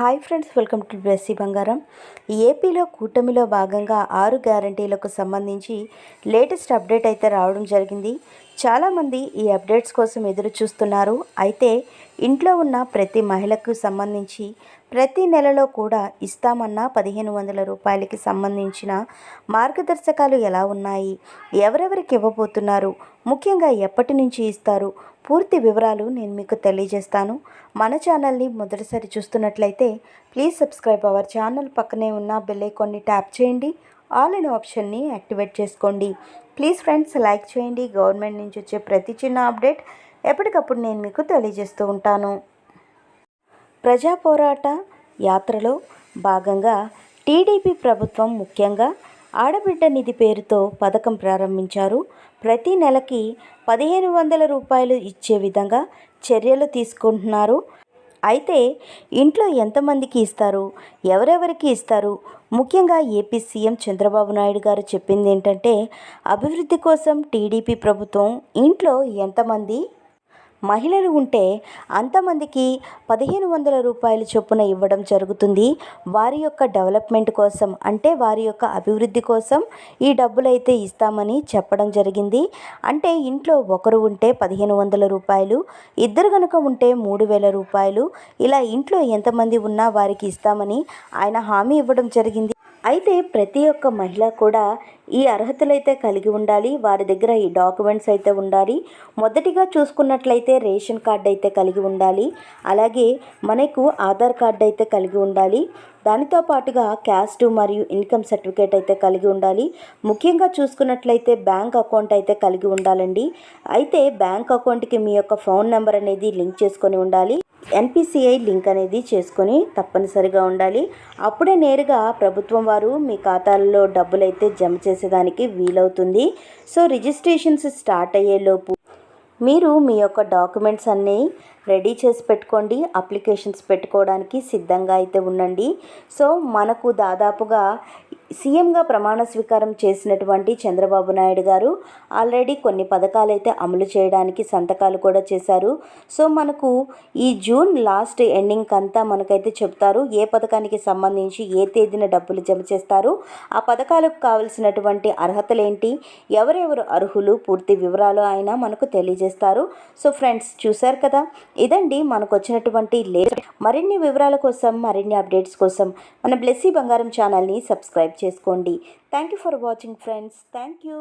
Hi friends welcome to బ్రెస్సీ బంగారం. ఏపీలో కూటమిలో భాగంగా ఆరు గ్యారంటీలకు సంబంధించి లేటెస్ట్ అప్డేట్ అయితే రావడం జరిగింది. చాలామంది ఈ అప్డేట్స్ కోసం ఎదురు చూస్తున్నారు. అయితే ఇంట్లో ఉన్న ప్రతి మహిళకు సంబంధించి ప్రతి నెలలో కూడా ఇస్తామన్న పదిహేను వందల రూపాయలకి సంబంధించిన మార్గదర్శకాలు ఎలా ఉన్నాయి? ఎవరెవరికి ఇవ్వబోతున్నారు? ముఖ్యంగా ఎప్పటి నుంచి ఇస్తారు? పూర్తి వివరాలు నేను మీకు తెలియజేస్తాను. మన ఛానల్ని మొదటిసారి చూస్తున్నట్లయితే ప్లీజ్ సబ్స్క్రైబ్ అవర్ ఛానల్ పక్కనే ఉన్న బెల్ ఐకాన్ని ట్యాప్ చేయండి. ఆల్ ఇన్ ఆప్షన్ని యాక్టివేట్ చేసుకోండి. ప్లీజ్ ఫ్రెండ్స్ లైక్ చేయండి. గవర్నమెంట్ నుంచి వచ్చే ప్రతి చిన్న అప్డేట్ ఎప్పటికప్పుడు నేను మీకు తెలియజేస్తూ ఉంటాను. ప్రజా పోరాట యాత్రలో భాగంగా టీడీపీ ప్రభుత్వం ముఖ్యంగా ఆడబిడ్డ నిధి పేరుతో పథకం ప్రారంభించారు. ప్రతి నెలకి పదిహేను వందల రూపాయలు ఇచ్చే విధంగా చర్యలు తీసుకుంటున్నారు. అయితే ఇంట్లో ఎంతమందికి ఇస్తారు? ఎవరెవరికి ఇస్తారు? ముఖ్యంగా ఏపీ సీఎం చంద్రబాబు నాయుడు గారు చెప్పింది ఏంటంటే అభివృద్ధి కోసం టీడీపీ ప్రభుత్వం ఇంట్లో ఎంతమంది మహిళలు ఉంటే అంతమందికి పదిహేను వందల రూపాయలు చొప్పున ఇవ్వడం జరుగుతుంది. వారి యొక్క డెవలప్మెంట్ కోసం అంటే వారి యొక్క అభివృద్ధి కోసం ఈ డబ్బులు అయితే ఇస్తామని చెప్పడం జరిగింది. అంటే ఇంట్లో ఒకరు ఉంటే పదిహేను వందల రూపాయలు ఇద్దరు కనుక ఉంటే మూడు వేల రూపాయలు ఇలా ఇంట్లో ఎంతమంది ఉన్నా వారికి ఇస్తామని ఆయన హామీ ఇవ్వడం జరిగింది. అయితే ప్రతి ఒక్క మహిళ కూడా ఈ అర్హతలు అయితే కలిగి ఉండాలి వారి దగ్గర ఈ డాక్యుమెంట్స్ అయితే ఉండాలి. మొదటిగా చూసుకున్నట్లయితే రేషన్ కార్డ్ అయితే కలిగి ఉండాలి అలాగే మనకు ఆధార్ కార్డ్ అయితే కలిగి ఉండాలి. దానితో పాటుగా క్యాస్ట్ మరియు ఇన్కమ్ సర్టిఫికేట్ అయితే కలిగి ఉండాలి. ముఖ్యంగా చూసుకున్నట్లయితే బ్యాంక్ అకౌంట్ అయితే కలిగి ఉండాలండి. అయితే బ్యాంక్ అకౌంట్కి మీ యొక్క ఫోన్ నెంబర్ అనేది లింక్ చేసుకొని ఉండాలి. ఎన్పిసిఐ లింక్ అనేది చేసుకొని తప్పనిసరిగా ఉండాలి. అప్పుడే నేరుగా ప్రభుత్వం వారు మీ ఖాతాల్లో డబ్బులైతే జమ చేసేదానికి వీలవుతుంది. సో రిజిస్ట్రేషన్స్ స్టార్ట్ అయ్యేలోపు మీరు మీ యొక్క డాక్యుమెంట్స్ అన్నీ రెడీ చేసి పెట్టుకోండి. అప్లికేషన్స్ పెట్టుకోవడానికి సిద్ధంగా అయితే ఉండండి. సో మనకు దాదాపుగా సీఎంగా ప్రమాణ స్వీకారం చేసినటువంటి చంద్రబాబు నాయుడు గారు ఆల్రెడీ కొన్ని పథకాలు అయితే అమలు చేయడానికి సంతకాలు కూడా చేశారు. సో మనకు ఈ జూన్ లాస్ట్ ఎండింగ్ అంతా మనకైతే చెప్తారు ఏ పథకానికి సంబంధించి ఏ తేదీన డబ్బులు జమ చేస్తారు ఆ పథకాలకు కావలసినటువంటి అర్హతలు ఏంటి ఎవరెవరు అర్హులు పూర్తి వివరాలు అయినా మనకు తెలియజేస్తారు. సో ఫ్రెండ్స్ చూశారు కదా? ఇదండి మనకు వచ్చినటువంటి లేట్ మరిన్ని వివరాల కోసం మరిన్ని అప్డేట్స్ కోసం మన బ్లెస్సీ బంగారం ఛానల్ని సబ్స్క్రైబ్ చేసుకోండి. Thank you for watching friends thank you